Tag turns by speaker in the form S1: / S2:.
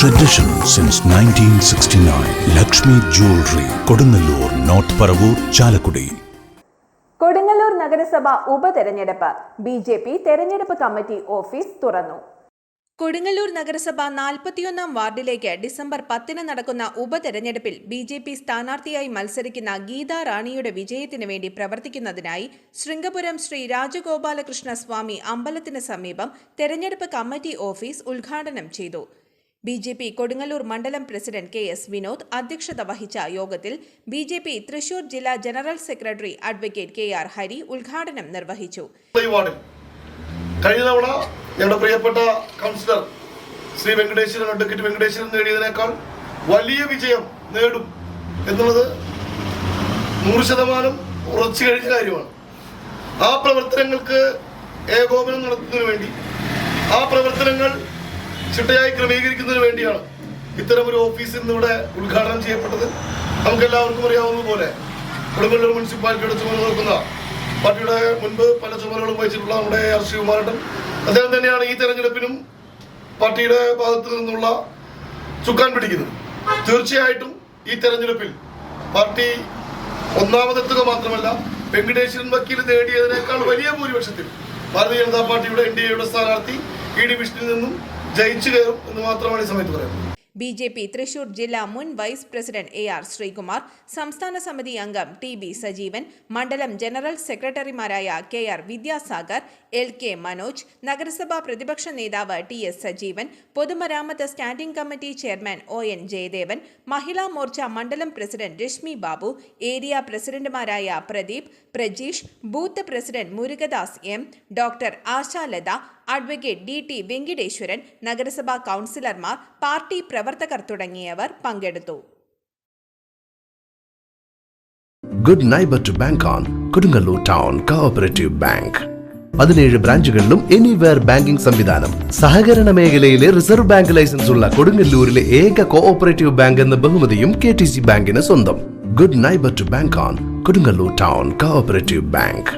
S1: Tradition since 1969. Lakshmi Jewelry, Kodunallur, North Paravur, Chalakudy
S2: Kodungallur നഗരസഭ ഉപതെരഞ്ഞെടുപ്പ്. B J P തെരഞ്ഞെടുപ്പ് committee office തുറന്നു. കൊടുങ്ങല്ലൂർ നഗരസഭ നാൽപ്പത്തിയൊന്നാം വാർഡിലേക്ക് ഡിസംബർ പത്തിന് നടക്കുന്ന ഉപതെരഞ്ഞെടുപ്പിൽ ബി ജെ പി സ്ഥാനാർത്ഥിയായി മത്സരിക്കുന്ന ഗീതാ റാണിയുടെ വിജയത്തിനു വേണ്ടി പ്രവർത്തിക്കുന്നതിനായി ശൃംഗപുരം ശ്രീ രാജഗോപാലകൃഷ്ണ സ്വാമി അമ്പലത്തിന് സമീപം തെരഞ്ഞെടുപ്പ് കമ്മിറ്റി ഓഫീസ് ഉദ്ഘാടനം ചെയ്തു. ബി ജെ പി കൊടുങ്ങല്ലൂർ മണ്ഡലം പ്രസിഡന്റ് കെ എസ് വിനോദ് അധ്യക്ഷത വഹിച്ച യോഗത്തിൽ ബി ജെ പി തൃശൂർ ജില്ലാ general secretary advocate K R Hari ഉദ്ഘാടനം നിർവഹിച്ചു.
S3: കഴിഞ്ഞ ഞങ്ങളുടെ പ്രിയപ്പെട്ട കൗൺസിലർ ശ്രീ വെങ്കടേശ്വരൻ അഡ്വക്കേറ്റ് വെങ്കടേശ്വരൻ നേടിയതിനേക്കാൾ വലിയ വിജയം നേടും എന്നുള്ളത് നൂറ് ശതമാനം ഉറച്ചു കഴിഞ്ഞ കാര്യമാണ്. ആ പ്രവർത്തനങ്ങൾക്ക് ഏകോപനം നടത്തുന്നതിന് വേണ്ടി ആ പ്രവർത്തനങ്ങൾ ചിട്ടയായി ക്രമീകരിക്കുന്നതിന് വേണ്ടിയാണ് ഇത്തരം ഒരു ഓഫീസ് ഇന്നിവിടെ ഉദ്ഘാടനം ചെയ്യപ്പെട്ടത്. നമുക്ക് എല്ലാവർക്കും അറിയാവുന്നതുപോലെ കൊടുങ്ങല്ലൂർ മുനിസിപ്പാലിറ്റിയുടെ ചുമതല നോക്കുന്ന പാർട്ടിയുടെ മുൻപ് പല ചുമതലകളും വഹിച്ചിട്ടുള്ള നമ്മുടെ ആർ ശിവകുമാരട്ടൻ. അദ്ദേഹം തന്നെയാണ് ഈ തെരഞ്ഞെടുപ്പിനും പാർട്ടിയുടെ ഭാഗത്ത് നിന്നുള്ള ചുക്കാൻ പിടിക്കുന്നത്. തീർച്ചയായിട്ടും ഈ തെരഞ്ഞെടുപ്പിൽ പാർട്ടി ഒന്നാമതെത്തുക മാത്രമല്ല വെങ്കടേശ്വരൻ വക്കീൽ നേടിയതിനേക്കാൾ വലിയ ഭൂരിപക്ഷത്തിൽ ഭാരതീയ ജനതാ പാർട്ടിയുടെ എൻ ഡി എയുടെ സ്ഥാനാർത്ഥി ഇ ഡിവിഷനിൽ നിന്നും ജയിച്ചു കയറും എന്ന് മാത്രമാണ് ഈ സമയത്ത് പറയുന്നത്.
S2: ബി ജെ പി തൃശൂർ ജില്ലാ മുൻ vice president A R Sreekumar സംസ്ഥാന സമിതി അംഗം ടി ബി സജീവൻ മണ്ഡലം ജനറൽ സെക്രട്ടറിമാരായ K R Vidyasagar L K Manoj നഗരസഭാ പ്രതിപക്ഷ നേതാവ് ടി എസ് സജീവൻ പൊതുമരാമത്ത് standing committee chairman O N Jayadevan Mahila Morcha മണ്ഡലം പ്രസിഡന്റ് രശ്മി ബാബു ഏരിയ പ്രസിഡന്റുമാരായ Pradeep Prajeesh booth president Murugadas M doctor Ashalatha advocate D T Venkiteswaran നഗരസഭാ കൗൺസിലർമാർ party പ്രവർത്തകർ തുടങ്ങിയവർ പങ്കെടുത്തു.
S4: Good neighbour to bank on Kodungallur town cooperative bank പതിനേഴ് ബ്രാഞ്ചുകളിലും anywhere banking സംവിധാനം. സഹകരണ മേഖലയിലെ റിസർവ് ബാങ്ക് ലൈസൻസ് ഉള്ള കൊടുങ്ങല്ലൂരിലെ ഏക കോഓപ്പറേറ്റീവ് ബാങ്ക് എന്ന ബഹുമതിയും കെ ടി സി ബാങ്കിന് സ്വന്തം. Good neighbour to bank on Kodungallur town cooperative bank